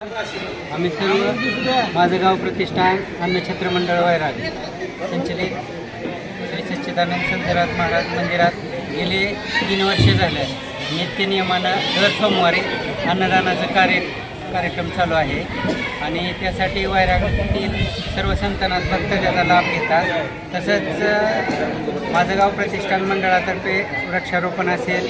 आम्ही सर्व माझं गाव प्रतिष्ठान अन्नछत्र मंडळ वैराग. संचलित श्री सच्चिदानंद संतरात महाराज मंदिरात गेले तीन वर्षे झाले. नित्य नियमानं दर सोमवारी अन्नदानाचं कार्य कार्यक्रम चालू आहे. आणि त्यासाठी वैरागातील सर्व संतांना भक्त त्याचा लाभ घेतात. तसंच माझं गाव प्रतिष्ठान मंडळातर्फे वृक्षारोपण असेल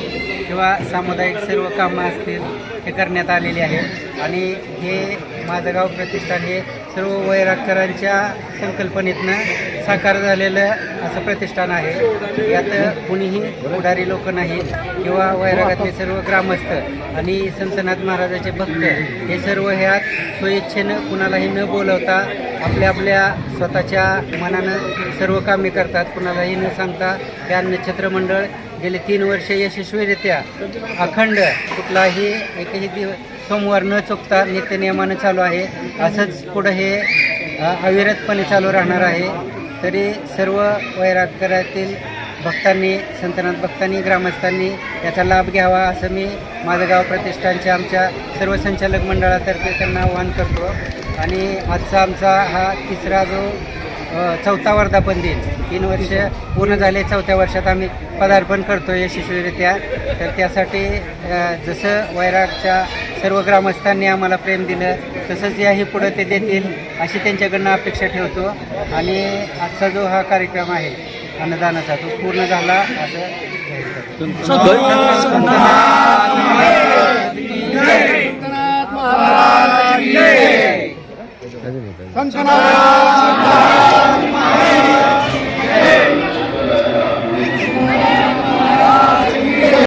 किंवा सामुदायिक सर्व कामं असतील हे करण्यात आलेली आहे. आणि हे माझं गाव प्रतिष्ठान हे सर्व वैरागकरांच्या संकल्पनेतनं साकार झालेलं असं प्रतिष्ठान आहे. यात कुणीही पुढारी लोक नाहीत किंवा वैरागातले सर्व ग्रामस्थ आणि संतनाथ महाराजाचे भक्त हे सर्व ह्यात स्वेच्छेनं कुणालाही न बोलवता आपल्या आपल्या स्वतःच्या मनानं सर्व कामे करतात. कुणालाही न सांगता हे अन्नछत्र मंडळ गेले तीन वर्ष यशस्वीरित्या अखंड कुठलाही एकही दिवस सोमवार न चुकता नित्यनियमानं चालू आहे. असंच पुढं हे अविरतपणे चालू राहणार आहे. तरी सर्व वैरागकरातील भक्तांनी संतनाथ भक्तांनी ग्रामस्थांनी याचा लाभ घ्यावा असं मी माझं गाव प्रतिष्ठानच्या आमच्या सर्व संचालक मंडळातर्फे त्यांना आवाहन करतो. आणि आजचा आमचा हा तिसरा जो चौथा वर्धापन दिन तीन वर्ष पूर्ण झाले चौथ्या वर्षात आम्ही पदार्पण करतो यशस्वीरित्या. तर त्यासाठी जसं वैरागच्या सर्व ग्रामस्थांनी आम्हाला प्रेम दिलं. तसंच याही पुढं ते देतील अशी त्यांच्याकडनं अपेक्षा ठेवतो. आणि आजचा जो हा कार्यक्रम आहे अन्नदानाचा तो पूर्ण झाला असं